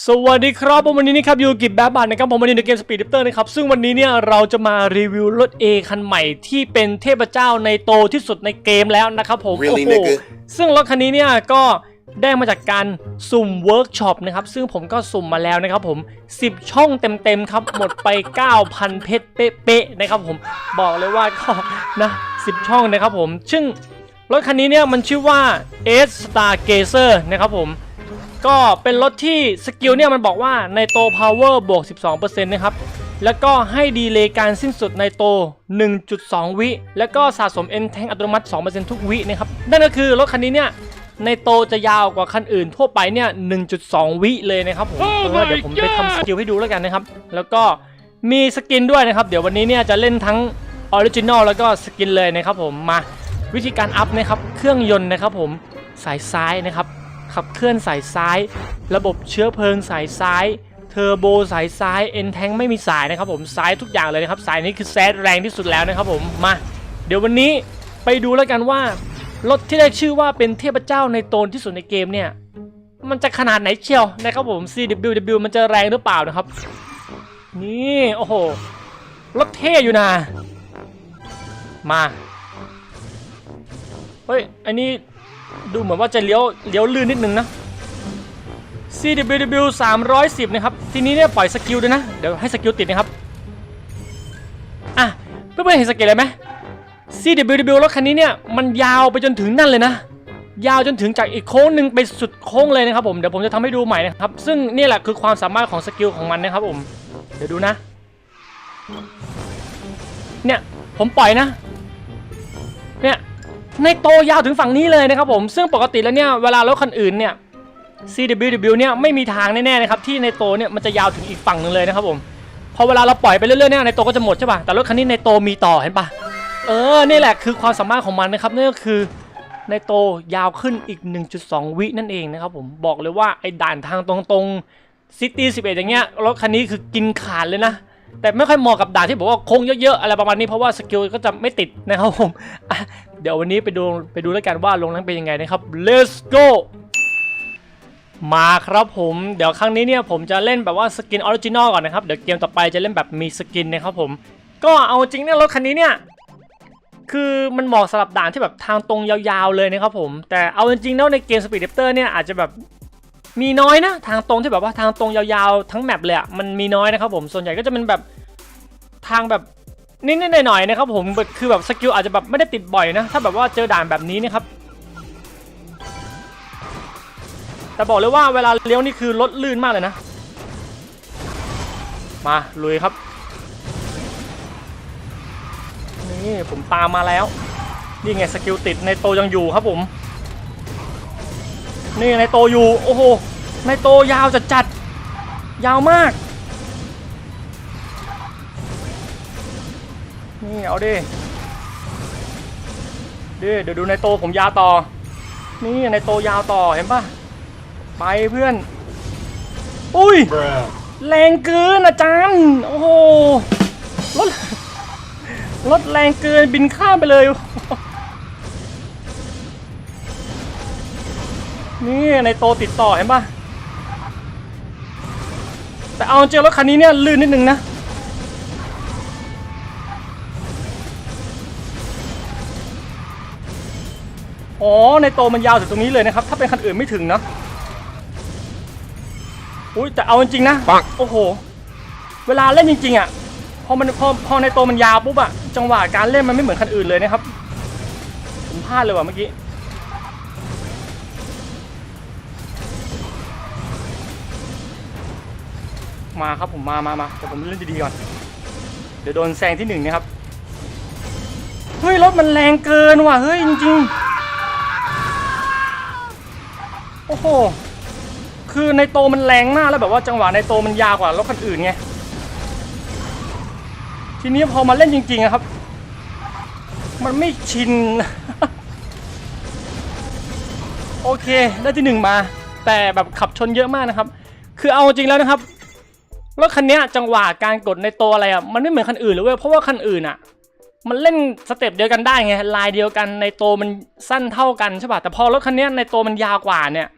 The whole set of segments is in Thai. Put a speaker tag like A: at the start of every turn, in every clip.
A: สวัสดีครับผมวันนี้นี่ครับอยู่กับแบบบัตนะครับผมวันนี้ในเกมสปีดดิฟเตอร์นะครับซึ่งวันนี้เนี่ยเราจะมารีวิวรถ A คันใหม่ที่เป็นเทพเจ้าในโตที่สุดในเกมแล้วนะครับผม
B: Really,
A: โอ้โห
B: nigga?
A: ซึ่งรถคันนี้เนี่ยก็ได้มาจากการสุ่มเวิร์กช็อปนะครับซึ่งผมก็สุ่มมาแล้วนะครับผม 10 ช่องเต็มๆครับหมดไป 9,000 เพชรเป๊ะๆนะครับผมบอกเลยว่าก็นะ 10 ช่องนะครับผม ซึ่งรถคันนี้เนี่ยมันชื่อว่า S Stargazer นะครับผม ก็เป็นรถที่สกิลเนี่ยมันบอกว่าในโต power บวก 12%นะครับ แล้วก็ให้ดีเลย์การสิ้นสุดในโต 1.2 วิ แล้วก็สะสม N tank อัตโนมัติ 2%ทุกวินะครับ นั่นก็คือรถคันนี้เนี่ยในโตจะยาวกว่าคันอื่นทั่วไปเนี่ย 1.2 วิเลยนะครับผม
C: Oh
A: เออเดี๋ยวผมไปทำสกิลให้ดูแล้วกันนะครับ แล้วก็มีสกินด้วยนะครับ เดี๋ยววันนี้เนี่ยจะเล่นทั้งออริจินอลแล้วก็สกินเลยนะครับผม มาวิธีการอัพนะครับ เครื่องยนต์นะครับผม สายซ้ายนะครับ ขับเคลื่อนสายซ้าย ระบบเชื้อเพลิงสายซ้ายเทอร์โบสายซ้ายเอ็นแทงไม่มีสายนะครับผมซ้ายทุกอย่างเลยนะครับสายนี้คือแซดแรงที่สุดแล้วนะครับผมมา เดี๋ยววันนี้ไปดูแล้วกันว่ารถที่ได้ชื่อว่าเป็นเทพเจ้าในโตนที่สุดในเกมเนี่ย มันจะขนาดไหนเชียวนะครับผม CWW มันจะแรงหรือเปล่านะครับ นี่ โอ้โห รถเท่อยู่นะ มา เฮ้ย อันนี้ ดูเหมือนว่าจะเลี้ยวเลี้ยวลื่นนิดนึงนะ CWW 310 นะครับ ทีนี้เนี่ยปล่อยสกิลด้วยนะ เดี๋ยวให้สกิลติดนะครับ อะ เพื่อนๆเห็นสกิลเลยไหม CWW รถคันนี้เนี่ย มันยาวไปจนถึงนั่นเลยนะ ยาวจนถึงจากอีกโค้งหนึ่งไปสุดโค้งเลยนะครับผม เดี๋ยวผมจะทำให้ดูใหม่นะครับ ซึ่งนี่แหละคือความสามารถของสกิลของมันนะครับผม เดี๋ยวดูนะ เนี่ย ผมปล่อยนะ เนี่ย ในโตยาวถึงฝั่งนี้เลยนะครับผมซึ่งปกติแล้วเนี่ยเวลารถคันอื่นเนี่ย CWW เนี่ยไม่มีทางแน่ๆนะครับที่ในโตเนี่ยมันจะยาวถึงอีกฝั่งหนึ่งเลยนะครับผมพอเวลาเราปล่อยไปเรื่อยๆเนี่ยในโตก็จะหมดใช่ป่ะแต่รถคันนี้ในโตมีต่อเห็นป่ะเออนี่แหละคือความสามารถของมันนะครับนั่นก็คือในโตยาวขึ้นอีก 1.2 วินั่นเองนะครับผมบอกเลยว่าไอ้ด่านทางตรงๆซิตี้11 อย่างเงี้ยรถคันนี้คือกินขาดเลยนะ แต่ไม่ค่อยเหมาะกับด่านที่บอกว่าโค้งเยอะๆอะไรประมาณนี้เพราะว่าสกิลก็จะไม่ติดนะครับผม เดี๋ยววันนี้ไปดูไปดูแล้วกันว่าลงนั้นเป็นยังไงนะครับ let's go มาครับผมเดี๋ยวครั้งนี้เนี่ยผมจะเล่นแบบว่าสกินออริจินอลก่อนนะครับเดี๋ยวเกมต่อไปจะเล่นแบบมีสกินนะครับผม ก็เอาจริงเนี่ยรถคันนี้เนี่ยคือมันเหมาะสำหรับด่านที่แบบทางตรงยาวๆเลยนะครับผมแต่เอาจริงๆแล้วในเกม Speed Raptor เนี่ยอาจจะแบบมีน้อยนะทางตรงที่แบบว่าทางตรงยาวๆทั้งแมปเลยอะมันมีน้อยนะครับผมส่วนใหญ่ก็จะเป็นแบบทางแบบ นิดๆหน่อยๆนะครับผมคือแบบสกิลอาจจะแบบไม่ได้ติดบ่อยนะ ถ้าแบบว่าเจอด่านแบบนี้นะครับ แต่บอกเลยว่าเวลาเลี้ยวนี่คือรถลื่นมากเลยนะ มาลุยครับนี่ผมตามมาแล้วนี่ไงสกิลติดในโตยังอยู่ครับผม นี่ในโตอยู่โอ้โหในโตยาวจัดจัดๆยาวมาก เอาดิดิเดี๋ยวดูในโตผมยาวต่อ นี่ในโตยาวต่อเห็นปะไปเพื่อน อุ้ย
B: Bruh.
A: แรงเกินอาจารย์ โอ้โหรถรถแรงเกินบินข้ามไปเลย นี่ในโตติดต่อเห็นปะแต่เอาจริงรถคันนี้เนี่ยลื่นนิดนึงนะ อ๋อในโตมันยาวถึงตรงนี้เลยนะครับ ถ้าเป็นคันอื่นไม่ถึงนะอุ้ยแต่เอาจริงๆนะ
B: ปัง
A: โอ้โห เวลาเล่นจริงๆอะพอมันพอพอในตัวมันยาวปุ๊บอะจังหวะการเล่นมันไม่เหมือนคันอื่นเลยนะครับผมพลาดเลยว่ะเมื่อกี้มาครับผมมามามาแต่ผมเล่นดีๆก่อน เดี๋ยวโดนแซงที่หนึ่งนะครับ เฮ้ยรถมันแรงเกินว่ะเฮ้ยจริงๆ อ้โห คือในโตมันแรงมากแล้วแบบว่าจังหวะในโตมันยาวกว่ารถคันอื่นไง ทีนี้พอมาเล่นจริงๆอะครับ มันไม่ชิน โอเค ได้ที่หนึ่งมา แต่แบบขับชนเยอะมากนะครับ คือเอาจริงแล้วนะครับ รถคันนี้จังหวะการกดในโตอะไรอะ มันไม่เหมือนคันอื่นเลยเว้ย เพราะว่าคันอื่นอะมันเล่นสเต็ปเดียวกันได้ไงลายเดียวกันในโตมันสั้นเท่ากันใช่ป่ะแต่พอรถคันนี้ในโตมันยาวกว่าเนี่ย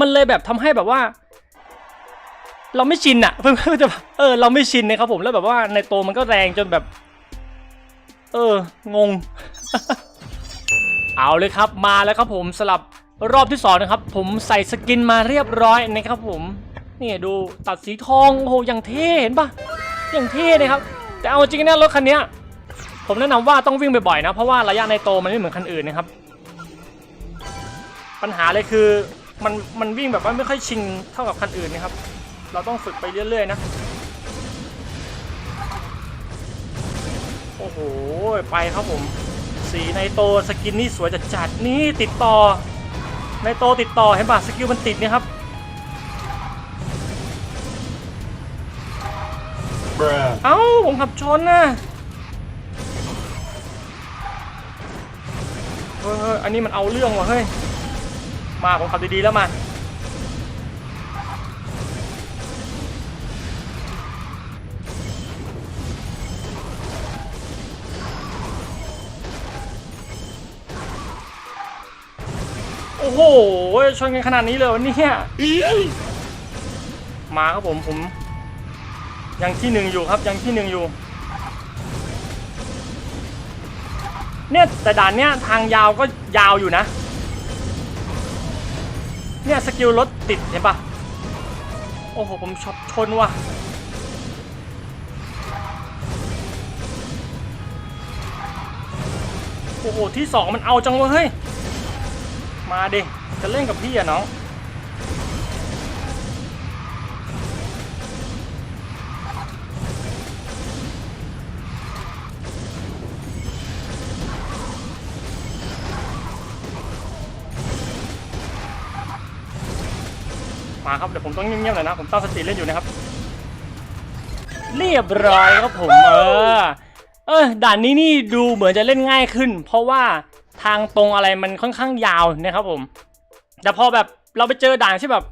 A: มันเลยแบบทำให้แบบว่า เราไม่ชินอะเพื่อนๆจะแบบเออ เราไม่ชินนะครับผมแล้วแบบว่าในโตมันก็แรงจนแบบ เออ งง เอาเลยครับมาแล้วครับผมสลับรอบที่สองนะครับ ผมใส่สกินมาเรียบร้อยนะครับผมนี่ดูตัดสีทองโอ้โหอย่างเท่เห็นปะอย่างเท่เลยครับ แต่เอาจริงนะรถคันนี้ผมแนะนำว่าต้องวิ่งบ่อยๆนะ เพราะว่าระยะในโตมันไม่เหมือนคันอื่นนะครับ ปัญหาเลยคือ มันมันวิ่งแบบว่าไม่ค่อยชิงเท่ากับคันอื่นนะครับ เราต้องฝึกไปเรื่อยๆนะ โอ้โห ไปครับผม สีในโตสกินนี่สวยจัดจัดๆนี่ติดต่อ ในโตติดต่อเห็นป่ะสกิลมันติดเนี่ยครับ
B: Bruh.
A: เอ้า ผมขับชนนะเฮ้ยเฮ้ยอันนี้มันเอาเรื่องว่ะเฮ้ย มาผมขับดีๆแล้วมาโอ้โหชนกันขนาดนี้เลยวันนี้มาครับผมผม ยังที่หนึ่งอยู่ครับยังที่หนึ่งอยู่ เนี่ยแต่ด่านเนี้ยทางยาวก็ยาวอยู่นะ เนี่ยสกิลรถติดเห็นปะโอ้โห ผมชอบชนว่ะ โอ้โห ที่สองมันเอาจังวะเฮ้ย มาเด็กจะเล่นกับพี่อะน้อง มาครับเดี๋ยวผมต้องเงียบๆหน่อยนะผมตั้งสติเล่นอยู่นะครับ เรียบร้อยครับผมเออเออด่านนี้นี่ดูเหมือนจะเล่นง่ายขึ้น เพราะว่าทางตรงอะไรมันค่อนข้างยาวนะครับผม แต่พอแบบเราไปเจอด่านที่แบบ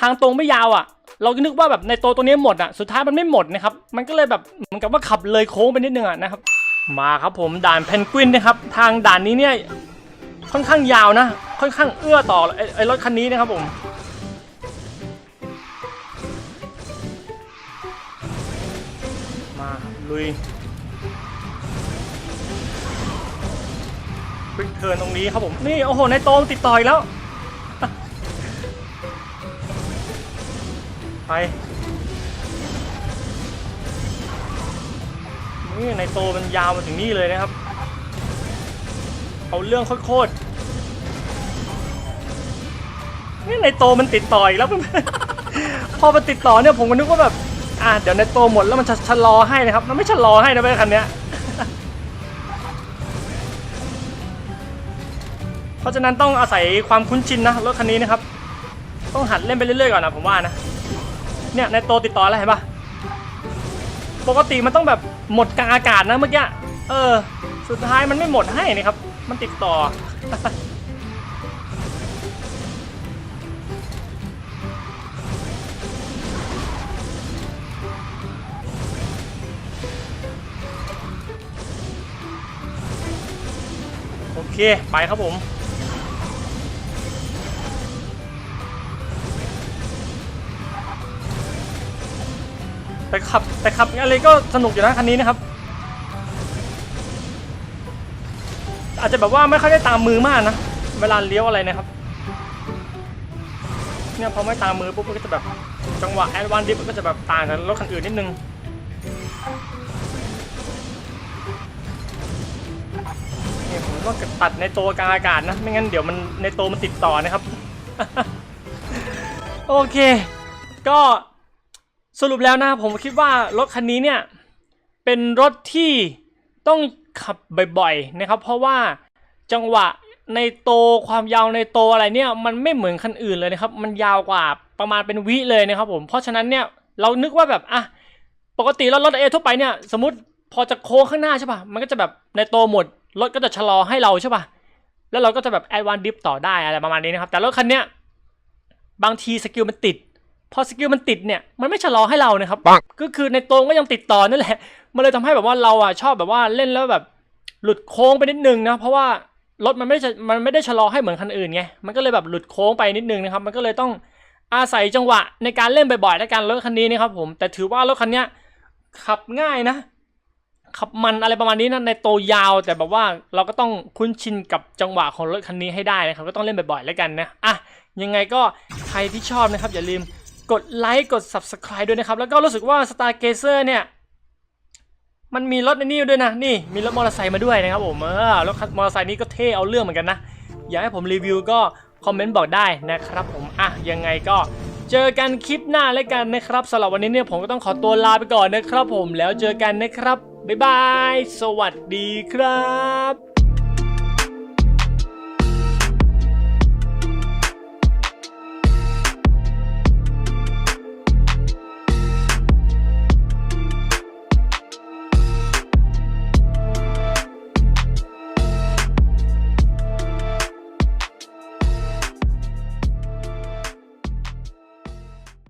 A: ทางตรงไม่ยาวอะ เราก็นึกว่าแบบในตัวตัวนี้หมดอะสุดท้ายมันไม่หมดนะครับมันก็เลยแบบเหมือนกับว่าขับเลยโค้งไปนิดนึงอะนะครับ มาครับผมด่านเพนกวินนะครับ ทางด่านนี้เนี่ยค่อนข้างยาวนะ ค่อนข้างเอื้อต่อไอ้ไอ้รถคันนี้นะครับผม มาลุยควิกเทิร์นตรงนี้ครับผม นี่ โอ้โหในโตมติดต่ออีกแล้ว ไปนี่ในโตมันยาวมาถึงนี่เลยนะครับ เอาเรื่องโคตรนี่ในโตมันติดต่ออีกแล้วเพื่อพอมันติดต่อเนี่ยผมก็นึกว่าแบบ อะเดี๋ยวในโตหมดแล้วมันจะชะลอให้นะครับ มันไม่ชะลอให้นะเว้ยคันเนี้ยเพราะฉะนั้นต้องอาศัยความคุ้นชินนะรถคันนี้นะครับ ต้องหัดเล่นไปเรื่อยๆก่อนนะผมว่านะเนี่ยในโตติดต่อแล้วเห็นปะปกติมันต้องแบบหมดกลางอากาศนะเมื่อกี้เออ สุดท้ายมันไม่หมดให้นะครับ มันติดต่อ เค ไปครับผม แต่ขับ แต่ขับอะไรก็สนุกอยู่นะคันนี้นะครับ อาจจะแบบว่าไม่ค่อยได้ตามมือมากนะ เวลาเลี้ยวอะไรนะครับ เนี่ยพอไม่ตามมือปุ๊บมันก็จะแบบจังหวะแอดวานดิฟก็จะแบบต่างกับรถคันอื่นนิดนึง ต้องตัดในตัวกลางอากาศนะ ไม่งั้นเดี๋ยวมันในตัวมันติดต่อนะครับ โอเค ก็สรุปแล้วนะผมคิดว่ารถคันนี้เนี่ย เป็นรถที่ต้องขับบ่อยๆนะครับ เพราะว่าจังหวะในโตความยาวในโตอะไรเนี่ย มันไม่เหมือนคันอื่นเลยนะครับ มันยาวกว่าประมาณเป็นวิเลยนะครับผมเพราะฉะนั้นเนี่ยเรานึกว่าแบบอะปกติแล้วรถเอทั่วไปเนี่ย สมมติพอจะโค้งข้างหน้าใช่ป่ะมันก็จะแบบในโตหมด รถก็จะชะลอให้เราใช่ป่ะ แล้วเราก็จะแบบแอดวานดิฟต่อได้อะไรประมาณนี้นะครับ แต่รถคันเนี้ยบางทีสกิลมันติด พอสกิลมันติดเนี่ย มันไม่ชะลอให้เรานะครับ
B: ปัง
A: ก็คือในโตก็ยังติดต่อนั่นแหละ มันเลยทำให้แบบว่าเราอะชอบแบบว่าเล่นแล้วแบบหลุดโค้งไปนิดนึงนะ เพราะว่ารถมันไม่ได้มันไม่ได้ชะลอให้เหมือนคันอื่นไง มันก็เลยแบบหลุดโค้งไปนิดนึงนะครับ มันก็เลยต้องอาศัยจังหวะในการเล่นบ่อยๆและการรถคันนี้นะครับผม แต่ถือว่ารถคันเนี้ยขับง่ายนะ ขับมันอะไรประมาณนี้นะในโตวยาว แต่แบบว่าเราก็ต้องคุ้นชินกับจังหวะของรถคันนี้ให้ได้นะครับก็ต้องเล่นบ่อยๆแล้วกันนะอะยังไงก็ใครที่ชอบนะครับ อย่าลืมกดไลค์กด subscribe ด้วยนะครับ แล้วก็รู้สึกว่า Star g a z e r เนี่ยมันมีรถในนี่ด้วยนะนี่มีรถมอเตอร์ไซค์มาด้วยนะครับผมเออรถมอเตอร์ไซค์นี้ก็เท่เอาเรื่องเหมือนกันนะอยากให้ผมรีวิวก็คอมเมนต์บอกได้นะครับผมอะยังไงก็เจอกันคลิปหน้าแล้วกันนะครับสำหรับวันนี้เนี่ยผมก็ต้องขอตัวลาไปก่อนนะครับผมแล้วเจอกันนะครับ บ๊ายบาย สวัสดีครับ